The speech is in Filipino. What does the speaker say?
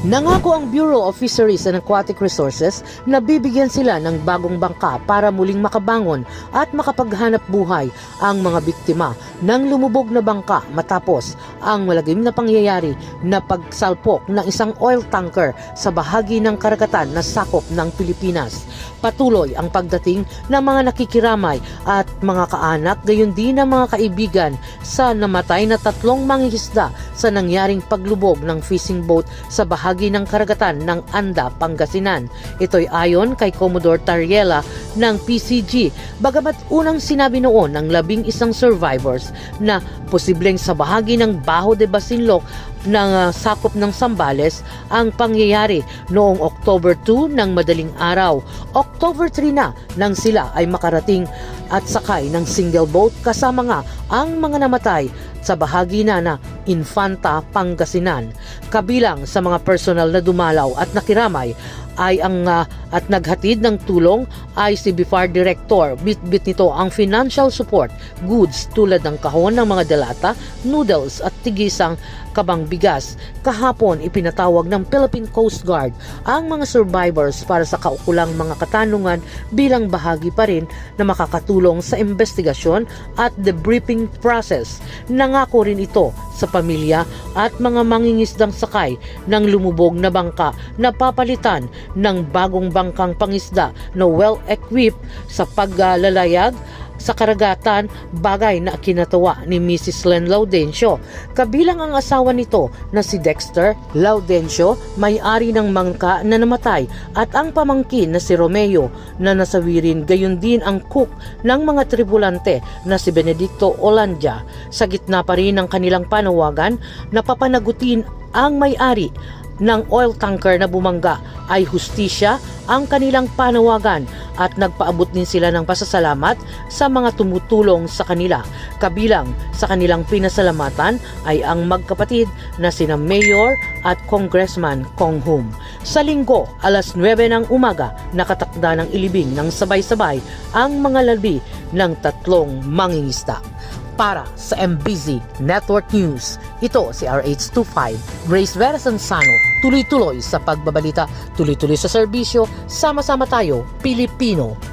Nangako ang Bureau of Fisheries and Aquatic Resources na bibigyan sila ng bagong bangka para muling makabangon at makapaghanap buhay ang mga biktima ng lumubog na bangka matapos ang malagim na pangyayari na pagsalpok ng isang oil tanker sa bahagi ng karagatan na sakop ng Pilipinas. Patuloy ang pagdating ng mga nakikiramay at mga kaanak gayon din ng mga kaibigan sa namatay na tatlong mangingisda sa nangyaring paglubog ng fishing boat sa bahagi ng karagatan ng Anda, Pangasinan. Ito'y ayon kay Commodore Tariela ng PCG. Bagamat unang sinabi noon ng labing isang survivors na posibleng sa bahagi ng Baho de Basinloc ng ah, sakop ng Sambales ang pangyayari noong October 2 ng madaling araw. October 3 na nang sila ay makarating at sakay ng single boat kasama nga ang mga namatay sa bahagi na na Infanta, Pangasinan. Kabilang sa mga personal na dumalaw at nakiramay ay ang ah, at naghatid ng tulong ay si BIFAR Director. Bitbit nito ang financial support goods tulad ng kahon ng mga delata, noodles at tigisang kabang bigas. Kahapon ipinatawag ng Philippine Coast Guard ang mga survivors para sa kaukulang mga katanungan bilang bahagi pa rin na makakatulong sa investigasyon at debriefing process. Nangako rin ito sa pamilya at mga mangingisdang sakay ng lumubog na bangka na papalitan ng bagong bangkang pangisda na well-equipped sa paglalayag sa karagatan bagay na kinatawa ni Mrs. Len Laudencio. Kabilang ang asawa nito na si Dexter Laudencio, may-ari ng mangka na namatay at ang pamangkin na si Romeo na nasawirin gayon din ang cook ng mga tripulante na si Benedicto Olandia. Sa gitna pa rin ng kanilang panawagan, napapanagutin ang may-ari ng oil tanker na bumangga ay hustisya ang kanilang panawagan at nagpaabot din sila ng pasasalamat sa mga tumutulong sa kanila. Kabilang sa kanilang pinasalamatan ay ang magkapatid na sina Mayor at Congressman Kong Hum. Sa linggo, alas 9 ng umaga, nakatakda ng ilibing ng sabay-sabay ang mga labi ng tatlong mangingista para sa MBZ Network News. Ito si RH25, Grace Vera Sansano, tuloy-tuloy sa pagbabalita, tuloy-tuloy sa serbisyo, sama-sama tayo, Pilipino.